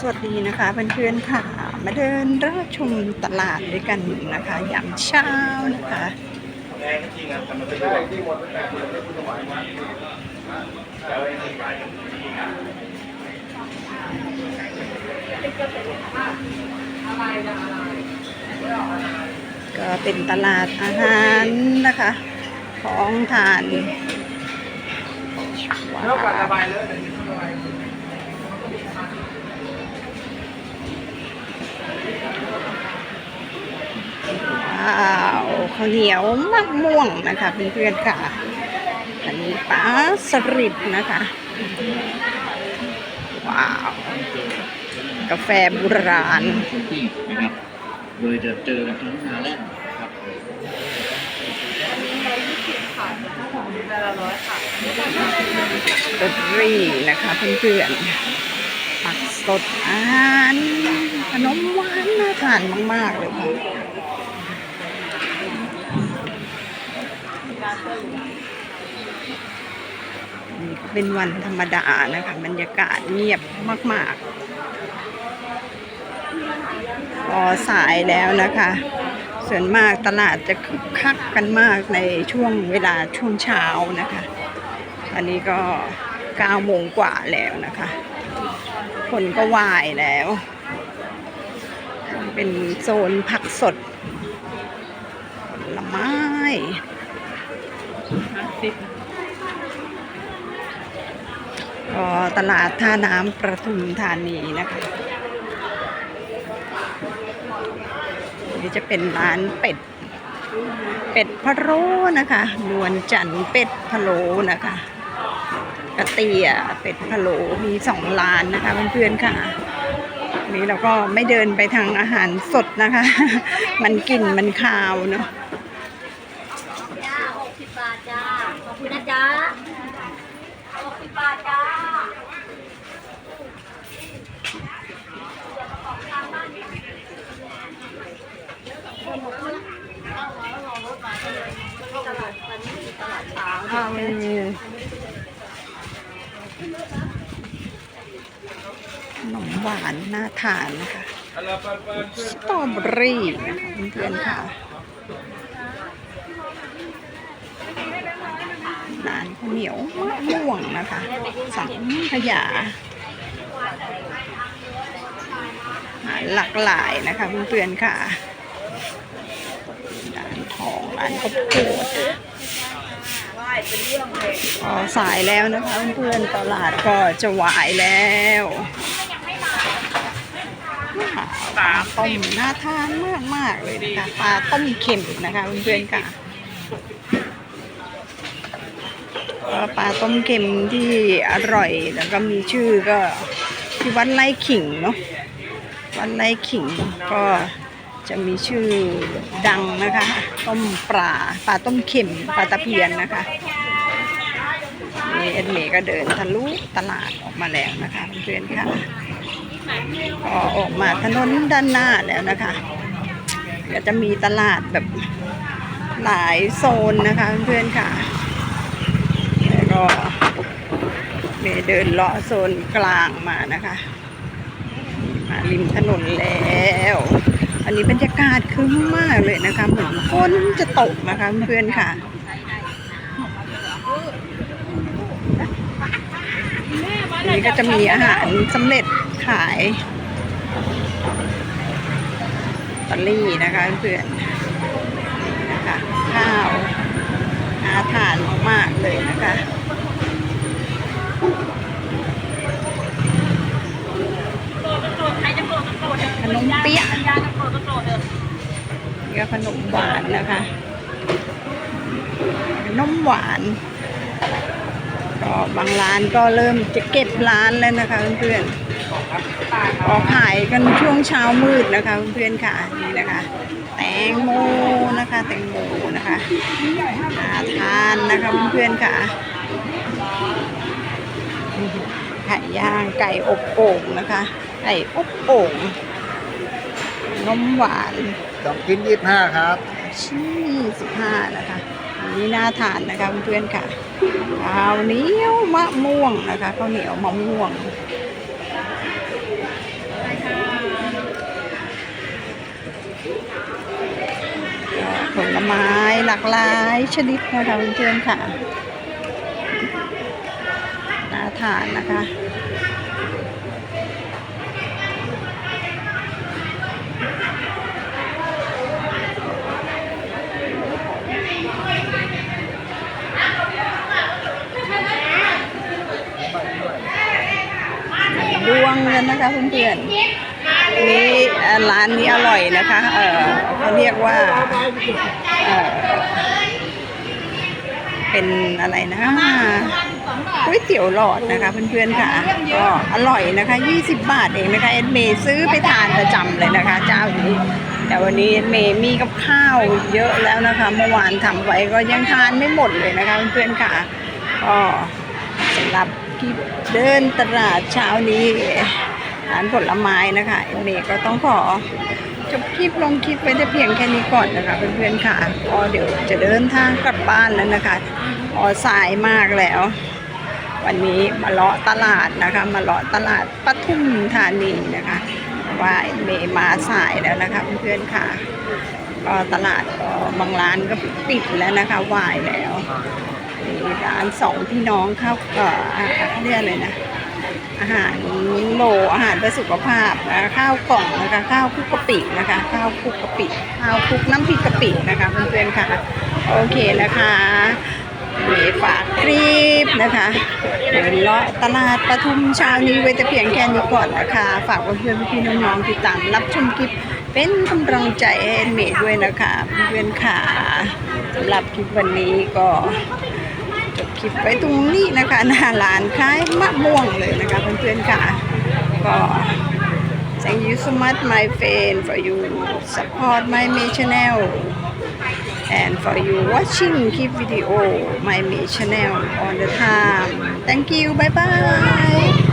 สวัสดีนะคะเพื่อนๆค่ะ มาเดินรอบชมตลาดด้วยกันนะคะยามเช้านะคะก็เป็นตลาดอาหารนะคะ ของทานว้ายเลยกัดระ ว บายเลยระบายว้าวข้าวเหนียวมะม่วงนะคะเพื่อนๆค่ะ อันนี้ปลาสลิดนะคะ ว้าว กาแฟโบราณที่นะครับโดยจะเจอกันทั้งนาแล่นครับเบเกอรี่นะคะเพื่อนๆผักสดอาหารขนมหวานน่าทานมาก ๆ เลยค่ะ นี่เป็นวันธรรมดานะคะ บรรยากาศเงียบมากๆพอสายแล้วนะคะ ส่วนมากตลาดจะคึกคักกันมากในช่วงเวลาช่วงเช้านะคะอันนี้ก็9โมงกว่าแล้วนะคะ คนก็วายแล้ว เป็นโซนผักสดผลไม้ ก็ตลาดท่าน้ำประทุมธานีนะคะนี่จะเป็นร้านเป็ด เป็ดพะโล้นะคะนวลจันเป็ดพะโล้นะคะกระเตียเป็ดพะโล้มีสองร้านนะคะเพื่อนๆค่ะนนี้เราก็ไม่เดินไปทางอาหารสดนะคะ มันกลิ่นมันคาวเนาะ จ้าหกสิบบาทจ้า ขอบคุณนะจ๊ะหกสิบบาทจ้า ข้าวข นมหวานน่าทานนะคะสตรอเบอรี่นะคะเพื่อนๆค่ะร้านข้าวเหนียวมะม่วงนะคะสังขยาหารหลากหลายนะคะเพื่อนๆค่ะร้านทองร้านข้าวโพดพอสายแล้วนะคะเพื่อนๆตลาดก็จะวายแล้ว ปลาต้มน่าทานมากมากเลยนะคะปลาต้มเค็มนะคะเพื่อนๆค่ะปลาต้มเค็มที่อร่อยแล้วก็มีชื่อก็ที่วัดไร่ขิงเนาะวัดไร่ขิงก็จะมีชื่อดังนะคะ ต้มปลาปลาต้มเค็มปลาตะเพียนนะคะนี่เอ็ดเมย์ก็เดินทะลุตลาดออกมาแล้วนะคะเพื่อนๆค่ะ ก็ออกมาถนนด้านหน้าแล้วนะคะก็จะมีตลาดแบบหลายโซนนะคะเพื่อนๆค่ะ แล้วก็เมเดินเลาะโซนกลางมานะคะ มาริมถนนแล้ว อันนี้บรรยากาศคึ้มมากเลยนะคะ เหมือนฝนจะตกนะคะเพื่อนๆค่ะ นนี้ก็จะมีอาหารสำเร็จขายตอรี่นะคะเพื่อนนะคะข้าวน่าทานมากๆเลยนะคะขนมเปี๊ยะนี่ก็ขนมหวานนะคะ ขนมหวาน ก็บางร้านก็เริ่มจะเก็บร้านแล้วนะคะเพื่อนๆออกขายกันช่วงเช้ามืดนะคะเพื่อนๆค่ะนี่นะคะ แตงโมนะคะแตงโมนะคะน่าทานนะคะเพื่อนๆค่ะไก่ย่างไก่อบโอ่งนะคะไก่อบโอ่งนมหวานต้องกินยี่ห้าครับชี้สิบห้านะคะอั นี่น่าทานนะคะเพื่อนๆค่ะข้าวเหนียวมะม่วงนะคะข้าวเหนียวมะม่วงผลไม้หลากหลายชนิดนะคะเพื่อนๆค่ะน่าทานนะคะ วงกันนะคะเพื่อนๆนี่ร้านนี้อร่อยนะคะเออเขาเรียกว่าเออเป็นอะไรนะก๋วยเตี๋ยวหลอดนะคะเพื่อนๆค่ะก็อร่อยนะคะ 20 บาทเองนะคะเอ็ดเมย์ซื้อไปทานประจำเลยนะคะ เจ้านี้แต่วันนี้เอ็ดเมย์มีกับข้าวเยอะแล้วนะคะ เมื่อวานทำไว้ก็ยังทานไม่หมดเลยนะคะเพื่อนๆค่ะก็สำหรับ ที่เดินตลาดเช้านี้ร้านผลไม้นะคะเอเมย์ก็ต้องขอจบคลิปลงคลิปไว้แต่เพียงแค่นี้ก่อนนะคะเพื่อนๆค่ะก็เดี๋ยวจะเดินทางกลับบ้านแล้วนะคะออสายมากแล้ว วันนี้มาเลาะตลาดนะคะ มาเลาะตลาดปทุมธานีนะคะว่าเมย์มาสายแล้วนะคะเพื่อนๆค่ะก็ตลาดก็บางร้านก็ปิดแล้วนะคะวายแล้ว ร้านสองพี่น้องข้าวเอ่อเขาเรียกอะไรนะ อาหารโลอาหารเพื่อสุขภาพนะข้าวกล่องนะคะข้าวคลุกกะปินะคะ ข้าวคลุกกะปิข้าวคุกน้ำพริกกะปินะคะเพื่อนๆค่ะ โอเคนะคะเมย์ฝากคลิปนะคะเดินเลาะตลาดปทุมเช้านี้ไว้แต่เพียงแค่นี้ก่อนนะคะ ฝากเพื่อนๆพี่น้องๆติดตามรับชมคลิปเป็นกำลังใจให้เมย์ด้วยนะคะเพื่อนๆค่ะสำหรับคลิปวันนี้ก็ คลิปไว้ตรงนี้นะคะหน้าร้านคล้ายมะม่วงเลยนะคะเพื่อนๆค่ะก็ thank you so much my friend for you support my me channel and for you watching keep video my me channel on the time thank you bye bye